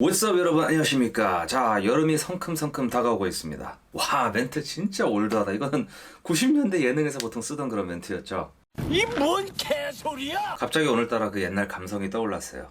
Up 여러분? 안녕하십니까? 자 여름이 성큼성큼 다가오고 있습니다. 와 멘트 진짜 올드하다. 이거는 90년대 예능에서 보통 쓰던 그런 멘트였죠. 이 뭔 개소리야! 갑자기 오늘따라 그 옛날 감성이 떠올랐어요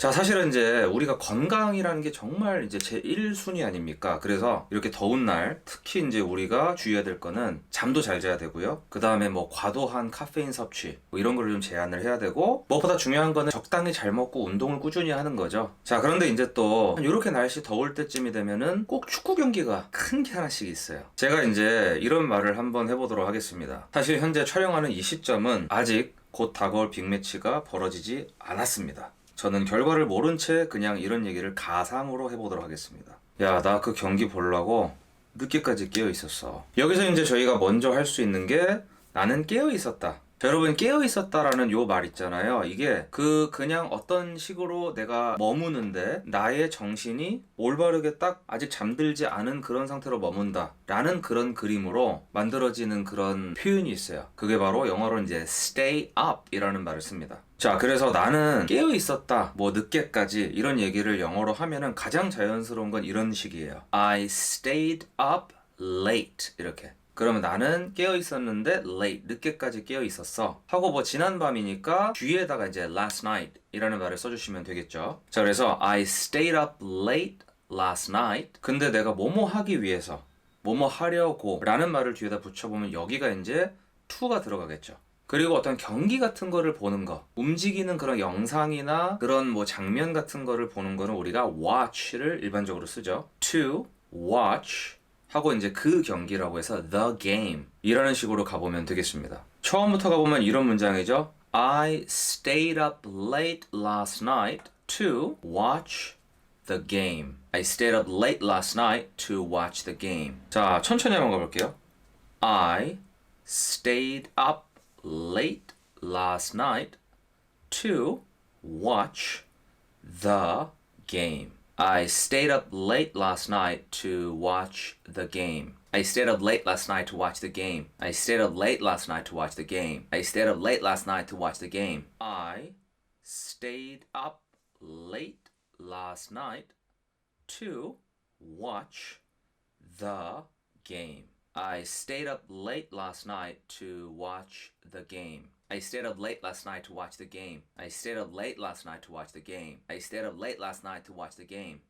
자 사실은 이제 우리가 건강이라는 게 정말 이제 제 1순위 아닙니까? 그래서 이렇게 더운 날 특히 이제 우리가 주의해야 될 거는 잠도 잘 자야 되고요. 그 다음에 뭐 과도한 카페인 섭취 뭐 이런 거를 좀 제한을 해야 되고 무엇보다 중요한 거는 적당히 잘 먹고 운동을 꾸준히 하는 거죠. 자 그런데 이제 또 이렇게 날씨 더울 때쯤이 되면은 꼭 축구 경기가 큰 게 하나씩 있어요. 제가 이제 이런 말을 한번 해보도록 하겠습니다. 사실 현재 촬영하는 이 시점은 아직 곧 다가올 빅매치가 벌어지지 않았습니다 저는 결과를 모른 채 그냥 이런 얘기를 가상으로 해보도록 하겠습니다. 야, 나 그 경기 보려고 늦게까지 깨어 있었어. 여기서 이제 저희가 먼저 할 수 있는 게 나는 깨어 있었다. 자, 여러분 깨어 있었다라는 요 말 있잖아요. 이게 그 그냥 어떤 식으로 내가 머무는데 나의 정신이 올바르게 딱 아직 잠들지 않은 그런 상태로 머문다라는 그런 그림으로 만들어지는 그런 표현이 있어요. 그게 바로 영어로 이제 stay up이라는 말을 씁니다. 자, 그래서 나는 깨어 있었다, 뭐 늦게까지 이런 얘기를 영어로 하면은 가장 자연스러운 건 이런 식이에요. I stayed up late. 이렇게. 그러면 나는 깨어 있었는데 late 늦게까지 깨어 있었어. 하고 뭐 지난 밤이니까 뒤에다가 이제 last night 이라는 말을 써주시면 되겠죠. 자 그래서 I stayed up late last night. 근데 내가 뭐뭐 하기 위해서 뭐뭐 하려고 라는 말을 뒤에다 붙여보면 여기가 이제 to가 들어가겠죠 그리고 어떤 경기 같은 거를 보는 거, 움직이는 그런 영상이나 그런 뭐 장면 같은 거를 보는 거는 우리가 watch를 일반적으로 쓰죠. to watch 하고 이제 그 경기라고 해서 the game 이라는 식으로 가보면 되겠습니다. 처음부터 가보면 이런 문장이죠. I stayed up late last night to watch the game. I stayed up late last night to watch the game. 자, 천천히 한번 가볼게요. I stayed up late last night to watch the game. I stayed up late last night to watch the game. I stayed up late last night to watch the game. I stayed up late last night to watch the game. I stayed up late last night to watch the game. I stayed up late last night to watch the game. I stayed up late last night to watch the game. I stayed up late last night to watch the game. I stayed up late last night to watch the game. I stayed up late last night to watch the game.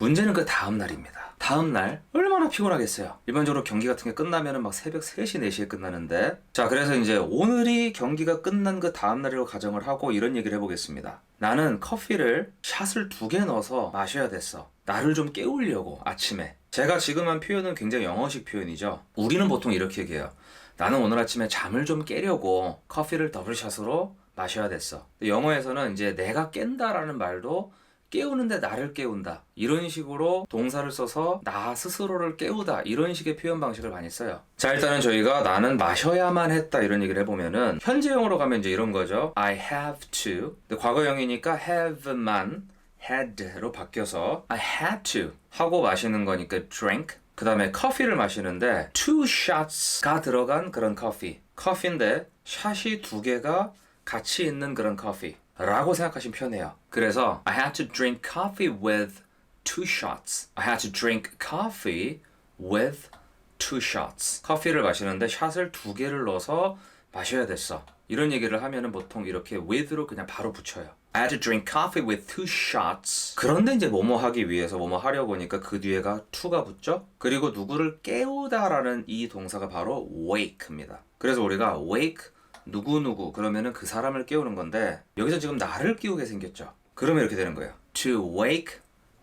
문제는 그 다음 날입니다. 다음 날 얼마나 피곤하겠어요. 일반적으로 경기 같은 게 끝나면은 막 새벽 3시, 4시에 끝나는데 자, 그래서 이제 오늘이 경기가 끝난 그 다음 날이라고 가정을 하고 이런 얘기를 해 보겠습니다. 나는 커피를 샷을 두 개 넣어서 마셔야 됐어. 나를 좀 깨우려고 아침에. 제가 지금 한 표현은 굉장히 영어식 표현이죠. 우리는 보통 이렇게 얘기해요. 나는 오늘 아침에 잠을 좀 깨려고 커피를 더블샷으로 마셔야 됐어. 영어에서는 이제 내가 깬다라는 말도 깨우는데 나를 깨운다. 이런 식으로 동사를 써서 나 스스로를 깨우다. 이런 식의 표현 방식을 많이 써요. 자, 일단은 저희가 나는 마셔야만 했다. 이런 얘기를 해보면은 현재형으로 가면 이제 이런 거죠. I have to. 근데 과거형이니까 have만 had로 바뀌어서 I had to 하고 마시는 거니까 drink. 그 다음에 커피를 마시는데 two shots가 들어간 그런 커피. 커피인데 샷이 두 개가 같이 있는 그런 커피. 라고 생각하시면 편해요. 그래서 I had to drink coffee with two shots. I had to drink coffee with two shots. 커피를 마시는데 샷을 두 개를 넣어서 마셔야 됐어. 이런 얘기를 하면은 보통 이렇게 with로 그냥 바로 붙여요. I had to drink coffee with two shots. 그런데 이제 뭐뭐 하기 위해서 뭐뭐 하려고 하니까 그 뒤에가 to가 붙죠? 그리고 누구를 깨우다라는 이 동사가 바로 wake입니다. 그래서 우리가 wake 누구누구 그러면은 그 사람을 깨우는 건데 여기서 지금 나를 깨우게 생겼죠. 그러면 이렇게 되는 거예요. To wake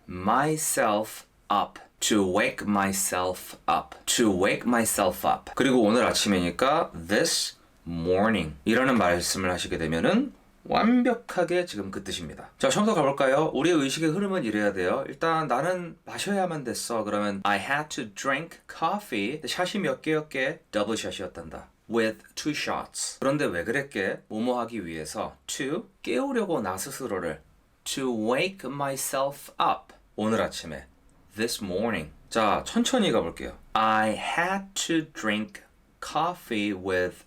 myself up. To wake myself up. To wake myself up. 그리고 오늘 아침이니까 this morning 이라는 말씀을 하시게 되면은 완벽하게 지금 그 뜻입니다. 자, 처음부터 가볼까요? 우리의 의식의 흐름은 이래야 돼요. 일단 나는 마셔야만 됐어. 그러면 I had to drink coffee. 샷이 몇 개였게? 더블 샷이었단다. with two shots. 그런데 왜 그랬게? 뭐뭐 하기 위해서 to 깨우려고 나 스스로를 to wake myself up. 오늘 아침에 this morning. 자, 천천히 가볼게요. I had to drink coffee with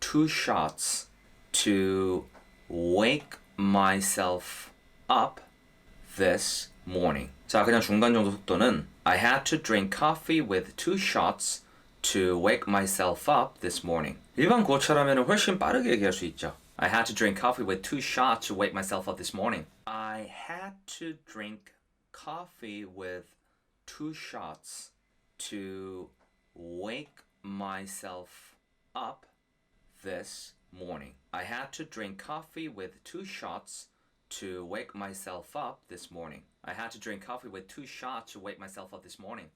two shots to wake myself up this morning. 자, 그냥 중간 정도 속도는 I had to drink coffee with two shots to wake myself up this morning. 일반 구어체라면 훨씬 빠르게 얘기할 수 있죠. I had to drink coffee with two shots to wake myself up this morning. I had to drink coffee with two shots to wake myself up this morning. I had to drink coffee with two shots to wake myself up this morning. I had to drink coffee with two shots to wake myself up this morning.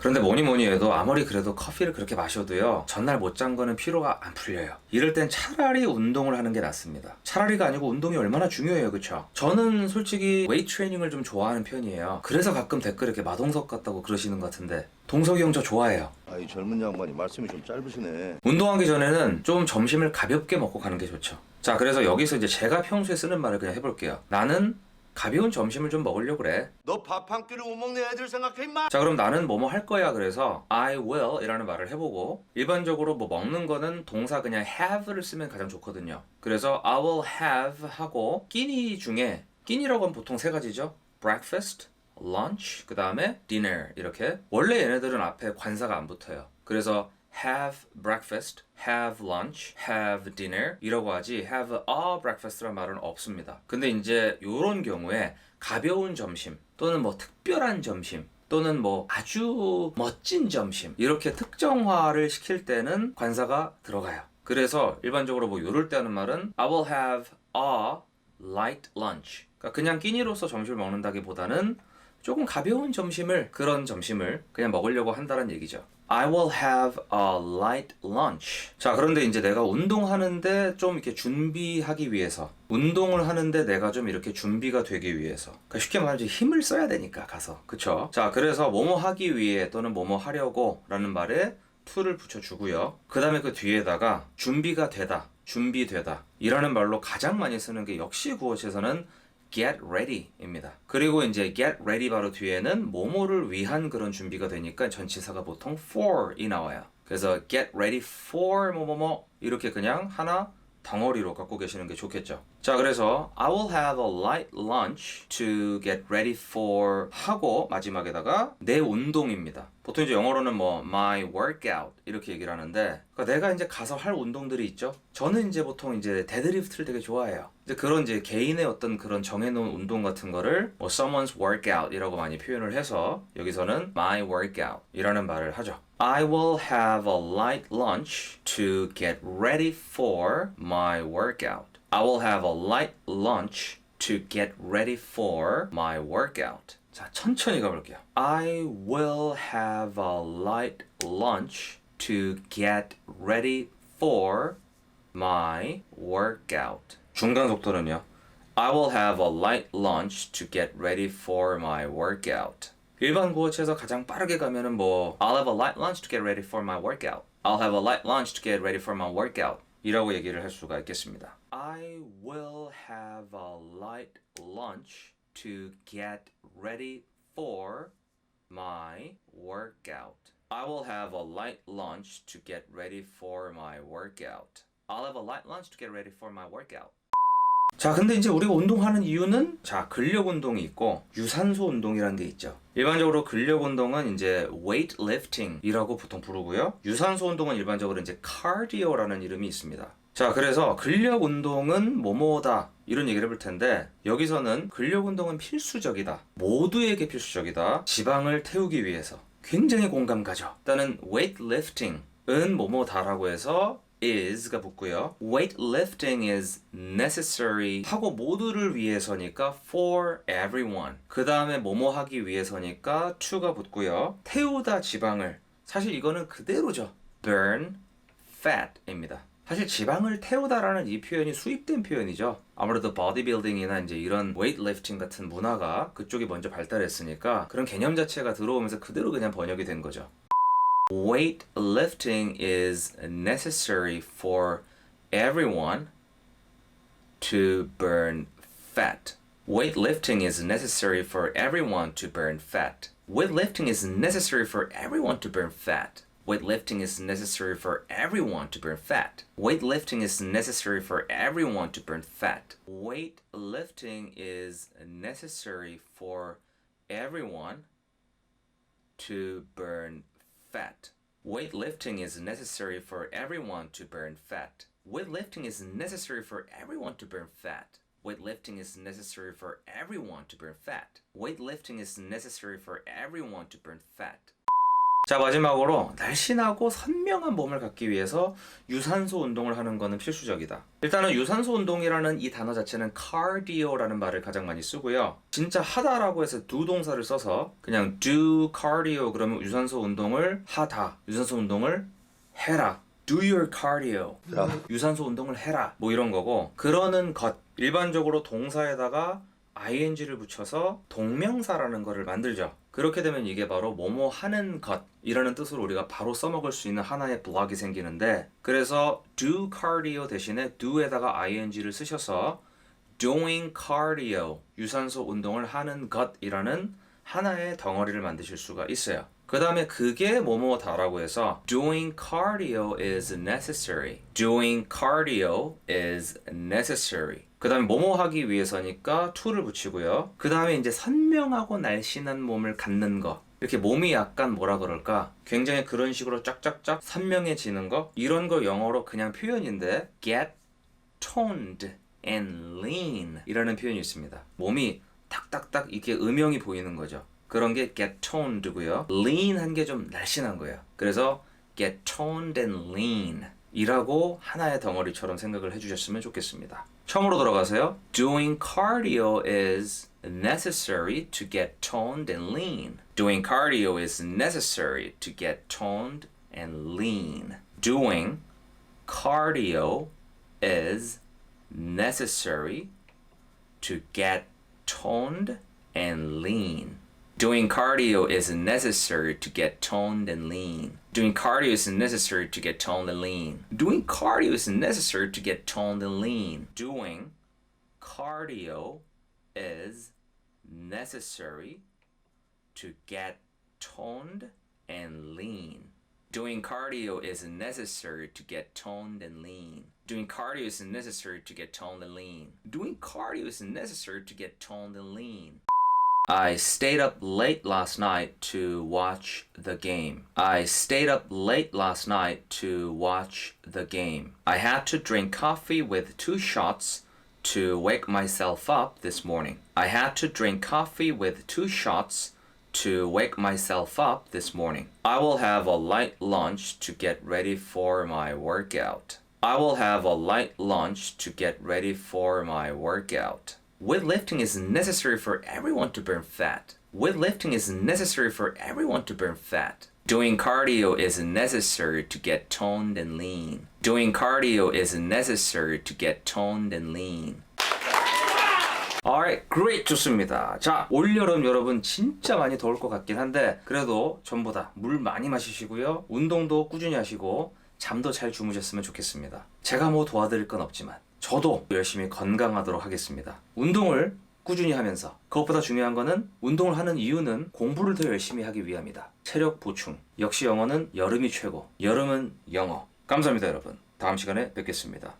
그런데 뭐니 뭐니 해도 아무리 그래도 커피를 그렇게 마셔도요 전날 못 잔 거는 피로가 안 풀려요 이럴 땐 차라리 운동을 하는 게 낫습니다 차라리가 아니고 운동이 얼마나 중요해요 그쵸 저는 솔직히 웨이트 트레이닝을 좀 좋아하는 편이에요 그래서 가끔 댓글에 이렇게 마동석 같다고 그러시는 것 같은데 동석이 형 저 좋아해요 아이 젊은 양반이 말씀이 좀 짧으시네. 운동하기 전에는 좀 점심을 가볍게 먹고 가는 게 좋죠. 자, 그래서 여기서 이제 제가 평소에 쓰는 말을 그냥 해볼게요. 나는 가벼운 점심을 좀 먹으려고 그래. 너 밥 한 끼를 못 먹는 애들 생각해 임마. 자, 그럼 나는 뭐뭐 할 거야. 그래서 I will 이라는 말을 해보고 일반적으로 뭐 먹는 거는 동사 그냥 have를 쓰면 가장 좋거든요. 그래서 I will have 하고 끼니 중에 끼니라고 하면 보통 세 가지죠. breakfast, lunch, 그 다음에 dinner 이렇게 원래 얘네들은 앞에 관사가 안 붙어요. 그래서 have breakfast, have lunch, have dinner 이라고 하지 have a breakfast란 말은 없습니다. 근데 이제 요런 경우에 가벼운 점심 또는 뭐 특별한 점심 또는 뭐 아주 멋진 점심 이렇게 특정화를 시킬 때는 관사가 들어가요. 그래서 일반적으로 뭐 요럴 때 하는 말은 I will have a light lunch. 그러니까 그냥 끼니로서 점심을 먹는다기보다는 조금 가벼운 점심을 그런 점심을 그냥 먹으려고 한다는 얘기죠. I will have a light lunch. 자, 그런데 이제 내가 운동하는데 좀 이렇게 준비하기 위해서 운동을 하는데 내가 좀 이렇게 준비가 되기 위해서 그러니까 쉽게 말하면 힘을 써야 되니까 가서 그쵸? 자, 그래서 뭐뭐 하기 위해 또는 뭐뭐 하려고 라는 말에 to를 붙여주고요. 그 다음에 그 뒤에다가 준비가 되다, 준비되다 이라는 말로 가장 많이 쓰는 게 역시 구어체에서는 get ready입니다. 그리고 이제 get ready 바로 뒤에는 뭐뭐를 위한 그런 준비가 되니까 전치사가 보통 for이 나와요. 그래서 get ready for 뭐뭐뭐 이렇게 그냥 하나 덩어리로 갖고 계시는 게 좋겠죠. 자, 그래서 I will have a light lunch to get ready for 하고 마지막에다가 내 운동입니다. 보통 이제 영어로는 뭐 my workout 이렇게 얘기를 하는데 그러니까 내가 이제 가서 할 운동들이 있죠. 저는 이제 보통 이제 데드리프트를 되게 좋아해요. 이제 그런 이제 개인의 어떤 그런 정해놓은 운동 같은 거를 뭐 someone's workout이라고 많이 표현을 해서 여기서는 my workout이라는 말을 하죠. I will have a light lunch to get ready for my workout. I will have a light lunch to get ready for my workout. 자, 천천히 가볼게요. I will have a light lunch to get ready for my workout. 중간 속도는요. I will have a light lunch to get ready for my workout. 일반 구어체에서 가장 빠르게 가면은 뭐 I'll have a light lunch to get ready for my workout. I'll have a light lunch to get ready for my workout. 이라고 얘기를 할 수가 있겠습니다. I will have a light lunch to get ready for my workout. I will have a light lunch to get ready for my workout. I'll have a light lunch to get ready for my workout. 자, 근데 이제 우리가 운동하는 이유는 자, 근력 운동이 있고 유산소 운동이라는 게 있죠. 일반적으로 근력 운동은 이제 weightlifting이라고 보통 부르고요. 유산소 운동은 일반적으로 이제 cardio라는 이름이 있습니다. 자, 그래서 근력 운동은 뭐뭐다 이런 얘기를 해볼 텐데 여기서는 근력 운동은 필수적이다. 모두에게 필수적이다. 지방을 태우기 위해서 굉장히 공감 가죠. 일단은 weightlifting은 뭐뭐다라고 해서 is가 붙고요. weightlifting is necessary 하고 모두를 위해서니까 for everyone. 그 다음에 뭐뭐 하기 위해서니까 to가 붙고요. 태우다 지방을 사실 이거는 그대로죠. burn fat입니다. 사실 지방을 태우다라는 이 표현이 수입된 표현이죠. 아무래도 bodybuilding이나 이제 이런 weightlifting 같은 문화가 그쪽이 먼저 발달했으니까 그런 개념 자체가 들어오면서 그대로 그냥 번역이 된 거죠. weightlifting is necessary for everyone to burn fat. Weightlifting is necessary for everyone to burn fat. Weightlifting is necessary for everyone to burn fat. Weightlifting is necessary for everyone to burn fat. Weightlifting is necessary for everyone to burn fat. Weightlifting is necessary for everyone to burn fat. Weightlifting is necessary for everyone to burn fat. Weightlifting is necessary for everyone to burn fat. Weightlifting is necessary for everyone to burn fat. Weightlifting is necessary for everyone to burn fat. 자 마지막으로 날씬하고 선명한 몸을 갖기 위해서 유산소 운동을 하는 것은 필수적이다. 일단은 유산소 운동이라는 이 단어 자체는 cardio라는 말을 가장 많이 쓰고요. 진짜 하다라고 해서 do 동사를 써서 그냥 do cardio 그러면 유산소 운동을 하다, 유산소 운동을 해라. Do your cardio. 유산소 운동을 해라. 뭐 이런 거고 그러는 것 일반적으로 동사에다가 ing를 붙여서 동명사라는 거를 만들죠. 그렇게 되면 이게 바로 뭐뭐 하는 것이라는 뜻으로 우리가 바로 써먹을 수 있는 하나의 블럭이 생기는데 그래서 do cardio 대신에 do에다가 ing를 쓰셔서 doing cardio 유산소 운동을 하는 것이라는 하나의 덩어리를 만드실 수가 있어요. 그 다음에 그게 뭐뭐다라고 해서 doing cardio is necessary. doing cardio is necessary. 그 다음에 뭐뭐 하기 위해서니까 to를 붙이고요. 그 다음에 이제 선명하고 날씬한 몸을 갖는 거. 이렇게 몸이 약간 뭐라 그럴까? 굉장히 그런 식으로 쫙쫙쫙 선명해지는 거? 이런 거 영어로 그냥 표현인데 get toned and lean 이라는 표현이 있습니다. 몸이 탁탁탁 이렇게 음영이 보이는 거죠. 그런 게 get toned고요. lean 한 게 좀 날씬한 거예요. 그래서 get toned and lean 이라고 하나의 덩어리처럼 생각을 해주셨으면 좋겠습니다. 처음으로 돌아가세요. Doing cardio is necessary to get toned and lean. Doing cardio is necessary to get toned and lean. Doing cardio is necessary to get toned and lean. Doing cardio is necessary to get toned and lean. Doing cardio is necessary to get toned and lean. Doing cardio is necessary to get toned and lean. Doing cardio is necessary to get toned and lean. Doing cardio is necessary to get toned and lean. Doing cardio is necessary to get toned and lean. Doing cardio is necessary to get toned and lean. I stayed up late last night to watch the game. I stayed up late last night to watch the game. I had to drink coffee with two shots to wake myself up this morning. I had to drink coffee with two shots to wake myself up this morning. I will have a light lunch to get ready for my workout. I will have a light lunch to get ready for my workout. Weightlifting is necessary for everyone to burn fat. Weightlifting is necessary for everyone to burn fat. Doing cardio is necessary to get toned and lean. Doing cardio is necessary to get toned and lean. Alright, great, 좋습니다. 자, 올여름 여러분 진짜 많이 더울 것 같긴 한데 그래도 전보다 물 많이 마시시고요. 운동도 꾸준히 하시고 잠도 잘 주무셨으면 좋겠습니다. 제가 뭐 도와드릴 건 없지만 저도 열심히 건강하도록 하겠습니다. 운동을 꾸준히 하면서 그것보다 중요한 거는 운동을 하는 이유는 공부를 더 열심히 하기 위함이다. 체력 보충. 역시 영어는 여름이 최고. 여름은 영어. 감사합니다, 여러분. 다음 시간에 뵙겠습니다.